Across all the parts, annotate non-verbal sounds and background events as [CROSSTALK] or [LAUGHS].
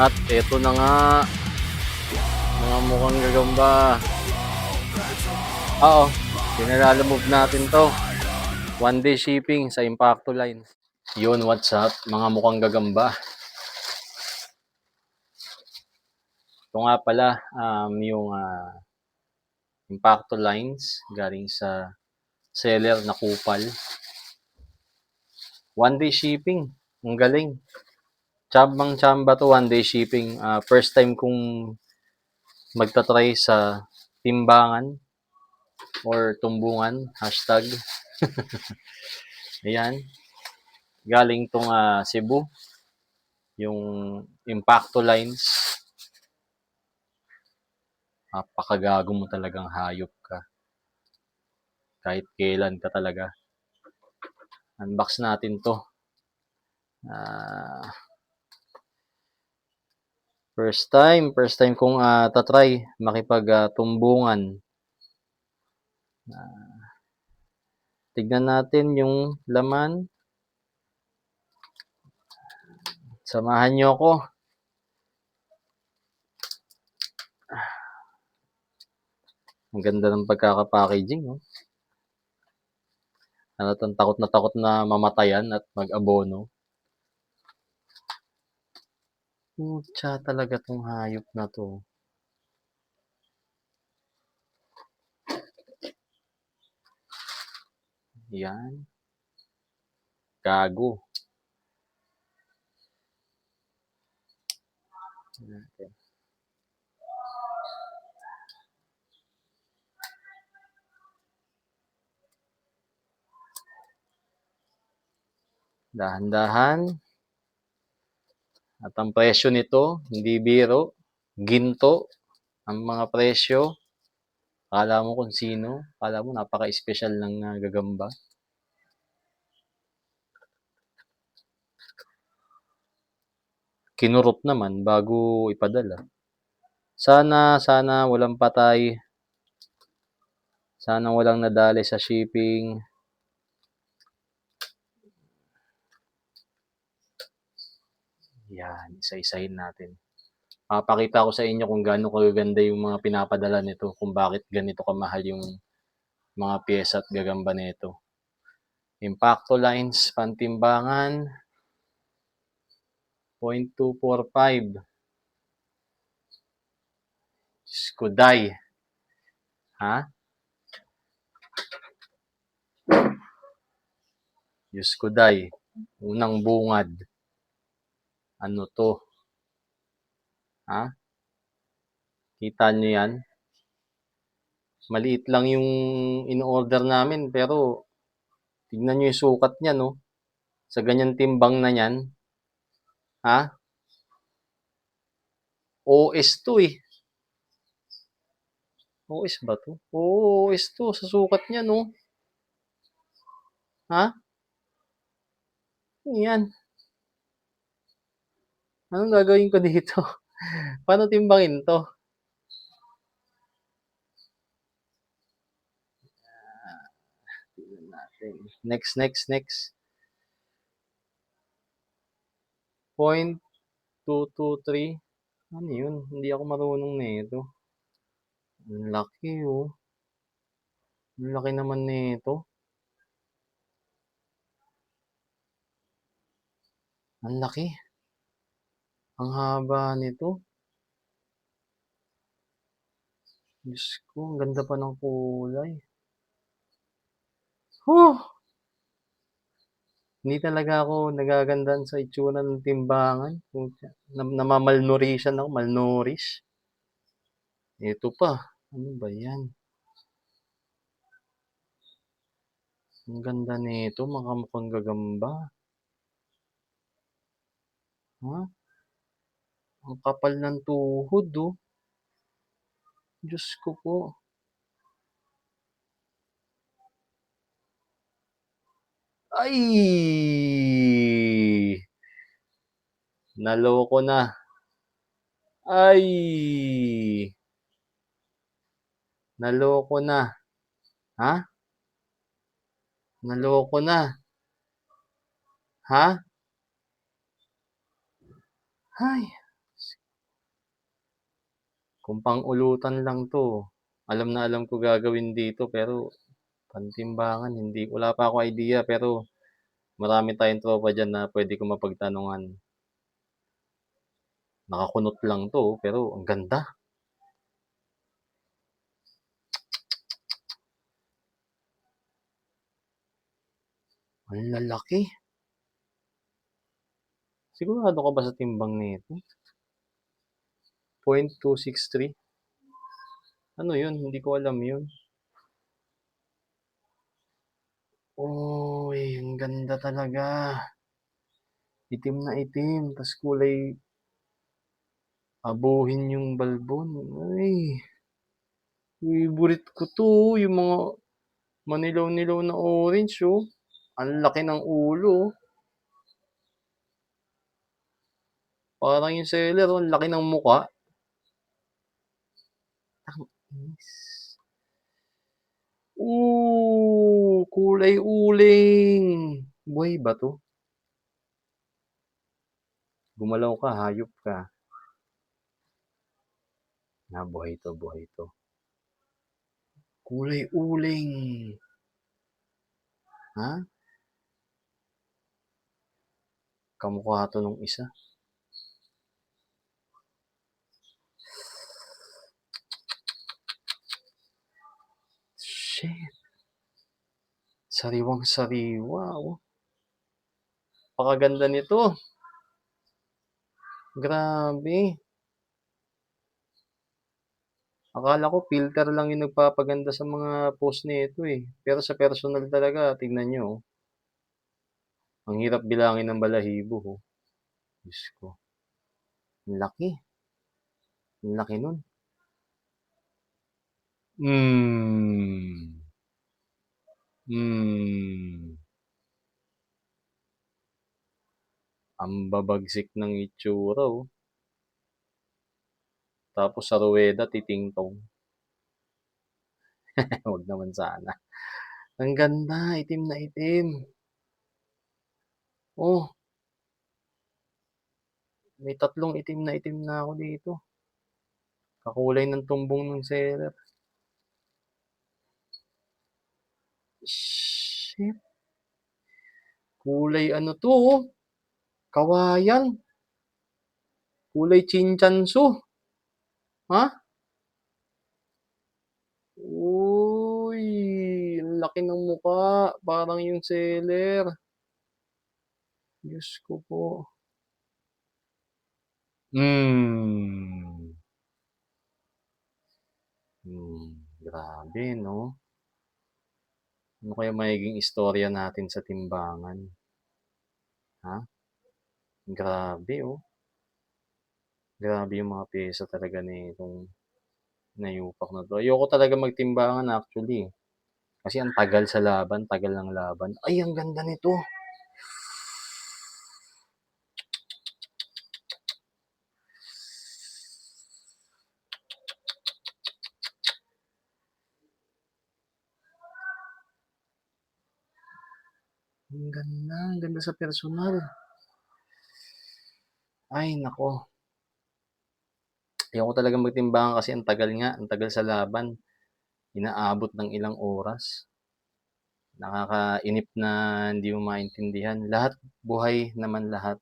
At eto na nga. Mga mukhang gagamba. Oo. Pinalalamove natin to. One day shipping sa Impacto Lines. Yun, what's up? Mga mukhang gagamba. Ito nga pala, um, yung ah, Impacto Lines galing sa seller na kupal. One day shipping. Ang galing. Chambang chamba to one day shipping. Ah, first time kong magta-try sa timbangan or tumbungan. Hashtag. [LAUGHS] Ayan. Galing tong ah, Cebu. Yung Impacto Lines. Napakagago mo talagang hayop ka. Kahit kailan ka talaga. Unbox natin to. Ah, first time, first time kong ah, tatry makipag ah, tumbungan. Ah, tignan natin yung laman. Samahan niyo ako. Ang ganda ng pagkaka-packaging, oh. Ano takot na takot na mamatayan at mag-abono. Putya talaga tong hayop na to. Yan. Gago. Natin. Dahan-dahan. At ang presyo nito, hindi biro, ginto ang mga presyo. Akala mo kung sino, akala mo napaka-espesyal ng ah, gagamba. Kinurot naman bago ipadala. Sana, sana walang patay. Sana walang nadali sa shipping. Yan, isa-isahin natin. Papakita ko sa inyo kung gaano kaganda yung mga pinapadala nito, kung bakit ganito kamahal yung mga pyesa at gagamba nito. Impacto lines, pantimbangan, 0.245. Skuday. Ha? Diyos ko day. Unang bungad. Ano to? Ha? Kita nyo yan? Maliit lang yung in-order namin pero tignan nyo yung sukat niya no. Sa ganyan timbang na yan. Ha? OS to eh. OS ba to? Oo, OS to. Sa sukat niya no. Ha? Yan. Anong gagawin ko dito? [LAUGHS] Paano timbangin to? Next, next, next. Point 223. Ano yun? Hindi ako marunong nito. Ang laki oh. Ang laki naman nito. Ang laki. Ang haba nito. Diyos ko, ang ganda pa ng kulay. Huh! Hindi talaga ako nagagandahan sa itsura ng timbangan. Nam- Namamalnourishan ako, malnourish. Ito pa. Ano ba yan? Ang ganda nito, makamukhang gagamba. Ha? Ang kapal ng tuhod, oh. Diyos ko po. Ay! Naloko na. Ay! Naloko na. Ha? Naloko na. Ha? Ay, Kung pang-ulutan lang 'to, alam na alam ko gagawin dito pero pantimbangan hindi wala pa akong idea pero marami tayong tropa diyan na puwede kong mapagtanungan. Nakakunot lang 'to, pero ang ganda. Ang lalaki. Sigurado ka ba sa timbang nito? 0.263. Ano 'yun? Hindi ko alam 'yun. Uy, ang ganda talaga. Itim na itim tas kulay abuhin yung balbon. Ay. Favorite ko 'to, yung mga manilaw-nilaw na orange, oh. Ang laki ng ulo. Parang yung seller, oh, ang laki ng mukha. Tamis. Oh, kulay uling. Buhay ba 'to? Gumalaw ka, hayop ka. Ah, buhay 'to, buhay 'to. Kulay uling. Ha? Kamukha 'to nung isa. Shit. Sariwang-sariwa, oh. Napakaganda nito. Grabe. Akala ko filter lang yung nagpapaganda sa mga post nito, eh, pero sa personal talaga tignan niyo, oh. Ang hirap bilangin ng balahibo, oh. Diyos ko. Ang laki. Ang laki nun. Hmm. Hmm. Ang babagsik ng itsura, oh. Tapos sa ruweda titingtong. [LAUGHS] Wag naman sana. Ang ganda, itim na itim. Oh. May tatlong itim na itim na ako dito. Kakulay ng tumbong ng seller. Shit. Kulay ano 'to, oh, kawayan. Kulay chinchansu. Ha? Uy, ang laki ng mukha, parang yung seller. Diyos ko po. Hmm. Hmm, grabe 'no? Ano kaya magiging istorya natin sa timbangan? Ha? Grabe, oh. Grabe yung mga piyesa talaga nitong na-yupak na 'to. Ayoko talaga magtimbangan actually. Kasi ang tagal sa laban, tagal ng laban. Ay, ang ganda nito. Ang ganda, ang ganda sa personal. Ay naku. Ayoko talagang magtimbangan kasi ang tagal nga, ang tagal sa laban. Inaabot ng ilang oras. Nakakainip na hindi mo maintindihan. Lahat buhay naman lahat.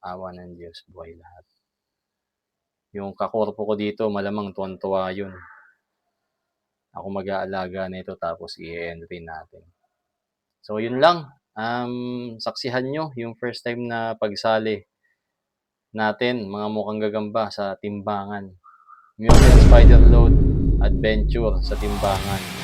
Awa ng Diyos, buhay lahat. Yung kakorpo ko dito malamang tuwang-tuwa yun. Ako mag-aalaga nito tapos i-e-entry natin. So yun lang, um, saksihan niyo yung first time na pagsali natin, mga mukhang gagamba sa timbangan. Muriel Spider Load Adventure sa timbangan.